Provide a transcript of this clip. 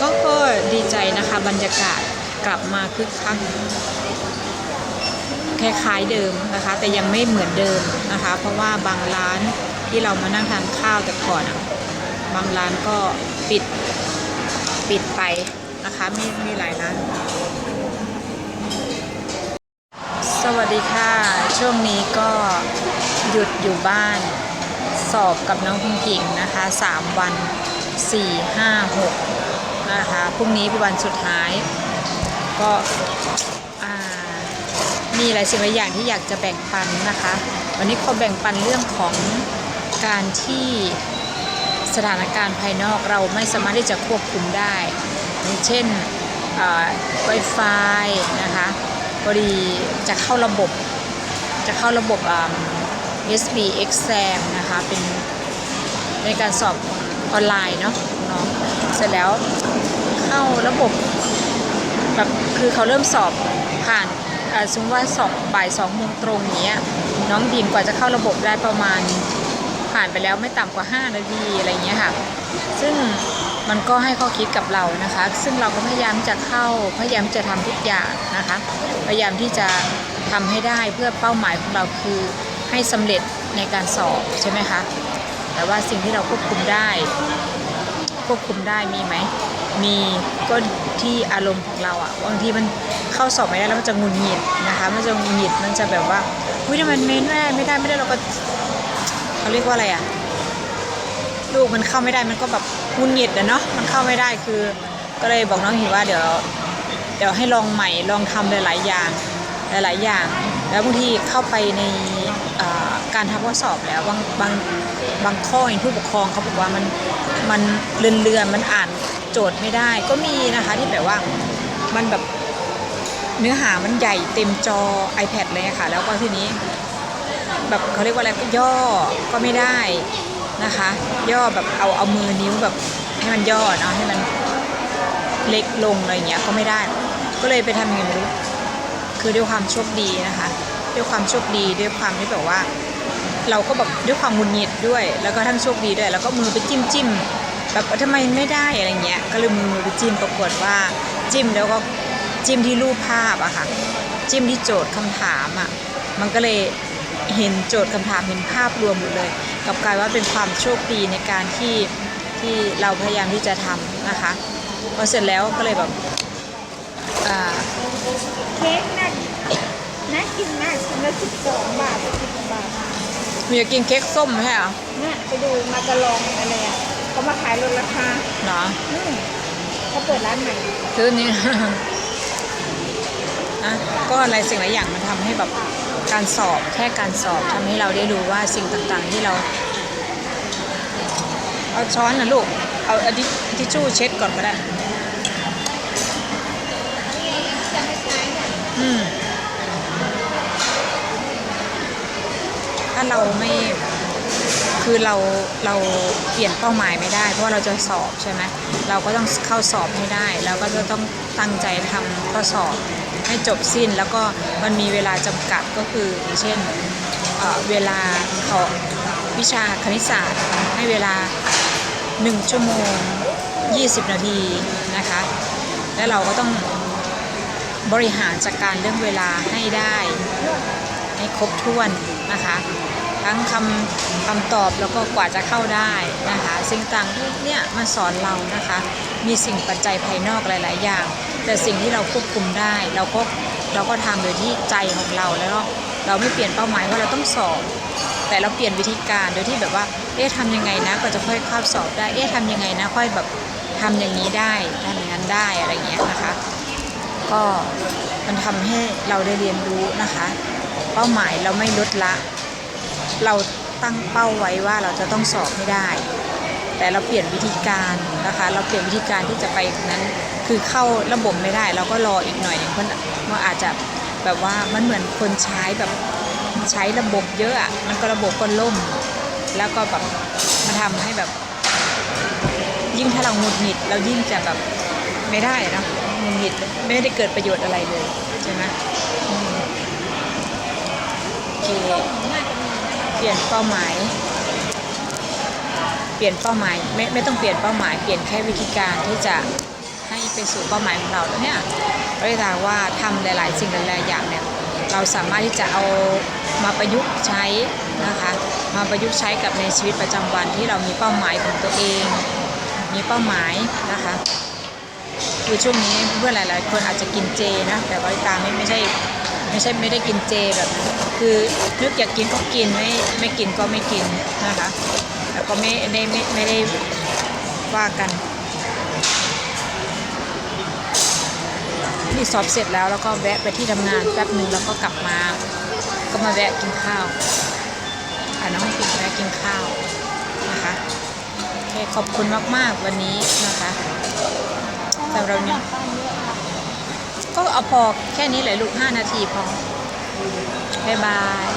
ก็ก็ดีใจนะคะบรรยากาศกลับมาคึกคักคล้ายๆเดิมนะคะ แต่ยังไม่เหมือนเดิมนะคะ เพราะว่าบางร้านที่เรามานั่งทานข้าวแต่ก่อนอะบางร้านก็ปิดปิดไปนะคะมีมีหลายร้าน สวัสดีค่ะ ช่วงนี้ก็หยุดอยู่บ้านสอบกับน้องพิงกิ่งนะคะ 3 วัน 4 5 6 นะคะพรุ่งนี้เป็นวันสุดท้าย ก็มีหลายสิ่งหลายอย่างที่อยากจะแบ่งปันนะคะ วันนี้ขอแบ่งปันเรื่องของการที่สถานการณ์ภายนอกเราไม่สามารถที่จะควบคุมได้เช่นอ่า Wi-Fi นะคะพอดีจะเข้าระบบจะเข้าระบบ SB exam นะคะ เป็นในการสอบออนไลน์เนาะน้องเสร็จแล้ว เข้าระบบแบบคือเขาเริ่มสอบผ่านอ่าสมมติว่าสอบบ่ายสองโมงตรงอย่างเงี้ยน้องดีนกว่าจะเข้าระบบได้ประมาณผ่านไปแล้วไม่ต่ำกว่า 5 นาทีอะไรเงี้ยค่ะ ซึ่งมันก็ให้ข้อคิดกับเรานะคะ ซึ่งเราก็พยายามจะเข้าพยายามจะทำทุกอย่างนะคะ พยายามที่จะทำให้ได้เพื่อเป้าหมายของเราคือให้สำเร็จในการสอบใช่ไหมคะ แต่ว่าสิ่งที่เราควบคุมได้ ควบคุมได้มีไหม มีก็ที่อารมณ์ของเราอะบางทีมันเข้าสอบไม่ได้แล้วมันจะงุนหงิดนะคะ มันจะงุนหงิดมันจะแบบว่าอุ้ยทำไมมันไม่ได้ไม่ได้ไม่ได้เราก็เขาเรียกว่าอะไรอะลูกมันเข้าไม่ได้มันก็แบบงุนหงิดอะเนาะมันเข้าไม่ได้คือ ก็เลยบอกน้องหิวว่าเดี๋ยวเดี๋ยวให้ลองใหม่ลองทำหลายๆอย่าง หลาย ๆ อย่าง แล้วบางทีเข้าไปในการทำข้อสอบแล้วบางบางบางข้อเห็นผู้ปกครองเขาบอกว่ามันมันเลื่อนเลือนมันอ่านโจทย์ไม่ได้ ก็มีนะคะที่แบบว่ามันแบบเนื้อหามันใหญ่เต็มจอ iPad เลยค่ะ แล้วก็ทีนี้ แบบเขาเรียกว่าอะไรย่อก็ไม่ได้นะคะ ย่อแบบเอาเอามือนิ้วแบบให้มันย่อเนาะให้มันเล็กลงอะไรเงี้ยก็ไม่ได้ ก็เลยไปทำอย่างนี้ คือด้วยความโชคดีนะคะ ด้วยความโชคดีด้วยความที่แบบว่า เราก็แบบด้วยความหงุนหงิดด้วย แล้วก็ทั้งโชคดีด้วย แล้วก็มือไปจิ้มจิ้มแบบทำไมไม่ได้อะไรเงี้ย ก็เลยมือไปจิ้มปรากฏว่าจิ้มแล้วก็จิ้มที่รูปภาพอะค่ะ จิ้มที่โจทย์คำถามอะมันก็เลยเห็นโจทย์คำถามเห็นภาพรวมหมดเลยกลับกลายว่าเป็นความโชคดีในการที่ที่เราพยายามที่จะทำนะคะพอเสร็จแล้วก็เลยแบบอ่าเค้ก กินมากชิ้นละสิบสองบาทสิบบาทมีอยากกินเค้กส้มใช่เหรอน่ะไปดูมาการองอะไรอะเขามาขายลดราคาเนาะอืมเขาเปิดร้านใหม่ซื้อนี้นะก็อะไรสิ่งหลายอย่างมันทำให้แบบการสอบแค่การสอบทำให้เราได้รู้ว่าสิ่งต่างๆที่เรา เอาช้อนนะลูก เอาเอาทิทิชชู่เช็ดก่อนก็ได้ อืม ถ้า เราไม่คือเราเราเปลี่ยนเป้าหมายไม่ได้ เพราะว่าเราจะสอบใช่ไหมเราก็ต้องเข้าสอบให้ได้แล้วก็จะต้องตั้งใจทำข้อสอบให้จบสิ้นแล้วก็มันมีเวลาจำกัดก็คือเช่นเเวลาเขาวิชาคณิตศาสตร์ ให้เวลา 1 ชั่วโมง 20 นาทีนะคะ แล้วเราก็ต้องบริหารจัดการเรื่องเวลาให้ได้ ให้ครบถ้วนนะคะ ทั้งคำคำตอบแล้วก็กว่าจะเข้าได้นะคะสิ่งต่างเนี่ยมาสอนเรานะคะ มีสิ่งปัจจัยภายนอกหลาย ๆ อย่าง แต่สิ่งที่เราควบคุมได้ เราก็เราก็ทำโดยที่ใจของเราแล้วเราไม่เปลี่ยนเป้าหมายว่าเราต้องสอบแต่เราเปลี่ยนวิธีการโดยที่แบบว่า เอ๊ะทำยังไงนะก็จะค่อยเข้าสอบได้ เอ๊ะทำยังไงนะค่อยแบบทำอย่างนี้ได้ทำอย่างนั้นได้อะไรเงี้ยนะคะ ก็มันทำให้เราได้เรียนรู้นะคะ เป้าหมายเราไม่ลดละ เราตั้งเป้าไว้ว่าเราจะต้องสอบให้ได้ แต่เราเปลี่ยนวิธีการนะคะ เราเปลี่ยนวิธีการที่จะไปนั้น คือเข้าระบบไม่ได้ เราก็รออีกหน่อยหนึ่งเพราะว่าอาจจะแบบว่ามันเหมือนคนใช้แบบใช้ระบบเยอะอะมันก็ระบบก็ล่ม แล้วก็แบบมันทำให้แบบ ยิ่งถ้าเราหงุดหงิดเรายิ่งจะแบบไม่ได้นะหงุดหงิดไม่ได้เกิดประโยชน์อะไรเลยใช่ไหมโอเค เปลี่ยนเป้าหมาย เปลี่ยนเป้าหมายไม่ไม่ต้องเปลี่ยนเป้าหมาย เปลี่ยนแค่วิธีการที่จะให้ไปสู่เป้าหมายของเราเนี่ยบริตาว่าทำหลาย ๆ สิ่งหลายๆอย่างเนี่ยเราสามารถที่จะเอามาประยุกต์ใช้นะคะมาประยุกต์ใช้กับในชีวิตประจำวันที่เรามีเป้าหมายของตัวเอง มีเป้าหมายนะคะคือช่วงนี้เพื่อนหลาย ๆ คนอาจจะกินเจนะแต่บริตาไม่ไม่ใช่ ไม่ใช่ไม่ได้กินเจแบบนั้นคือนึกอยากกินก็กินไม่ไม่กินก็ไม่กินนะคะแล้วก็ไม่ได้ไม่ไม่ได้ว่ากันนี่สอบเสร็จแล้วแล้วก็แวะไปที่ทำงานแป๊บหนึ่งแล้วก็กลับมา ก็มาแวะกินข้าวอ่าน้องกินแวะกินข้าวนะคะโอเคขอบคุณมากๆวันนี้นะคะสำหรับนี้ ก็เอาพอแค่นี้เลยลูก 5 นาทีพอบายบาย